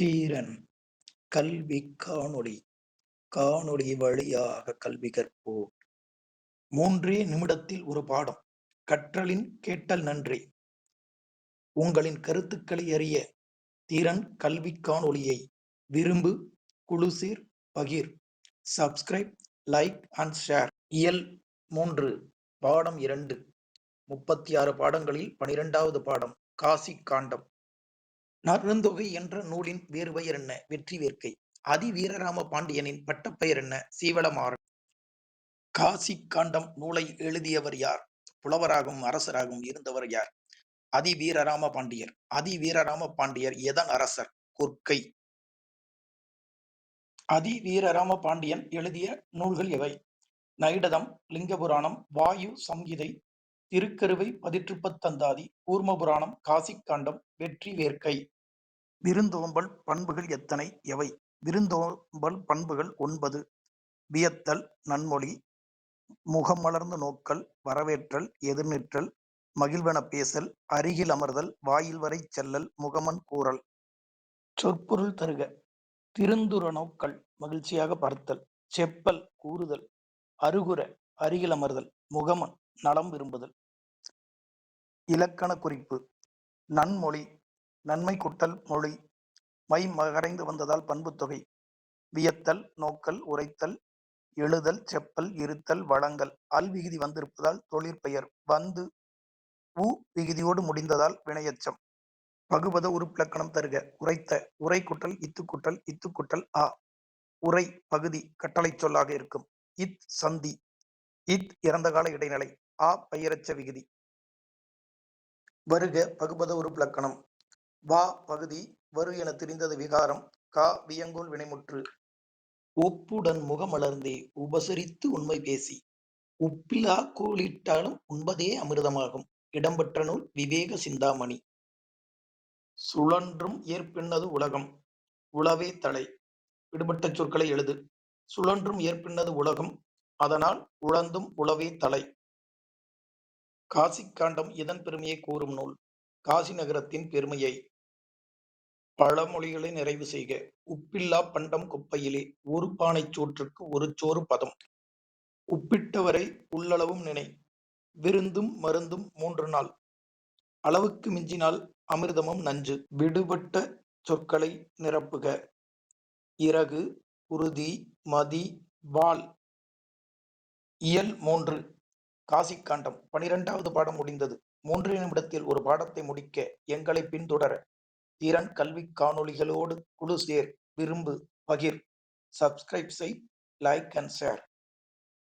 தீரன் கல்வி காணொளி காணொளி வழியாக கல்வி கற்போம். மூன்றே நிமிடத்தில் ஒரு பாடம் கற்றலின் கேட்டல் நன்றி. உங்களின் கருத்துக்களை அறிய தீரன் கல்வி காணொளியை விரும்பு குழுசீர் பகிர். Subscribe like and share. இயல் மூன்று பாடம் இரண்டு. முப்பத்தி ஆறு பாடங்களில் பனிரெண்டாவது பாடம் காசி காண்டம். நருந்தொகை என்ற நூலின் வேறுபெயர் என்ன? வெற்றி வேர்க்கை. அதி வீரராம பாண்டியனின் பட்டப்பெயர் என்ன? சீவளமாறன் காசி காண்டம் நூலை எழுதியவர் யார்? புலவராகவும் அரசராகவும் இருந்தவர் யார்? அதி வீரராம பாண்டியர். அதி வீரராம பாண்டியர் எதன் அரசர்? கொற்கை. அதி வீரராம பாண்டியன் எழுதிய நூல்கள் எவை? நைடதம் லிங்கபுராணம் வாயு சம்ஹிதை திருக்கருவை பதிற்றுப்பத்தந்தாதி கூர்மபுராணம் காசிக்காண்டம் வெற்றி வேர்க்கை. விருந்தோம்பல் பண்புகள் எத்தனை? எவை? விருந்தோம்பல் பண்புகள் ஒன்பது. வியத்தல் நன்மொழி முகமலர்ந்து நோக்கல் வரவேற்றல் எதிர்நிற்றல் மகிழ்வன பேசல் அருகில் அமர்தல் வாயில் வரை செல்லல் முகமன் கூறல். சொற்பொருள் தருக. திருந்துர நோக்கல் மகிழ்ச்சியாக பார்த்தல். செப்பல் கூறுதல் அருகுர அருகில் அமர்தல் முகமன் நலம் விரும்புதல். இலக்கண குறிப்பு. நன்மொழி நன்மை குட்டல் மொழி மை மகரைந்து வந்ததால் பண்புத்தொகை வியத்தல் நோக்கல் உரைத்தல் எழுதல் செப்பல் இருத்தல் வழங்கல் அல் விகுதி வந்திருப்பதால் தொழிற்பெயர் வந்து உ விகுதியோடு முடிந்ததால் வினையச்சம். பகுபத உருப்பிலக்கணம் தருக உரைத்த உரை குட்டல் இத்துக்குட்டல் இத்துக்குட்டல் ஆ. உரை பகுதி கட்டளை சொல்லாக இருக்கும். இத் சந்தி இத் இறந்த கால இடைநிலை ஆ பெயரச்ச விகுதி. வருக பகுபத உருப்பிலக்கணம். வா பகுதி வரு என தெரிந்தது விகாரம் கா வியங்கோல் வினைமுற்று. ஒப்புடன் முகமலர்ந்தே உபசரித்து உண்மை பேசி. உப்பிலா கூலிட்டாலும் உண்பதே அமிர்தமாகும். இடம்பெற்ற நூல் விவேக சிந்தாமணி. சுழன்றும் ஏற்பின்னது உலகம் உளவே தலை. விடுபட்ட சொற்களை எழுது. சுழன்றும் ஏற்பின்னது உலகம் அதனால் உழந்தும் உளவே தலை. காசிக்காண்டம் இதன் பெருமையை கூறும் நூல். காசி நகரத்தின் பெருமையை பழமொழிகளை நிறைவு செய்க. உப்பில்லா பண்டம் குப்பையிலே ஒரு பானை சோற்றுக்கு ஒரு சோறு பதம். உப்பிட்டவரை உள்ளளவும் நினை. விருந்தும் மருந்தும் மூன்று நாள். அளவுக்கு மிஞ்சினால் அமிர்தமும் நஞ்சு. விடுபட்ட சொற்களை நிரப்புக. இறகு உறுதி மதி வாள். இயல் மூன்று. காசிக்காண்டம் பனிரெண்டாவது பாடம் முடிந்தது. மூன்று நிமிடத்தில் ஒரு பாடத்தை முடிக்க எங்களை பின்தொடர திறன் கல்வி காணொளிகளோடு குழு சேர் விரும்பு பகிர். சப்ஸ்கிரைப் செய் லைக் அண்ட் ஷேர்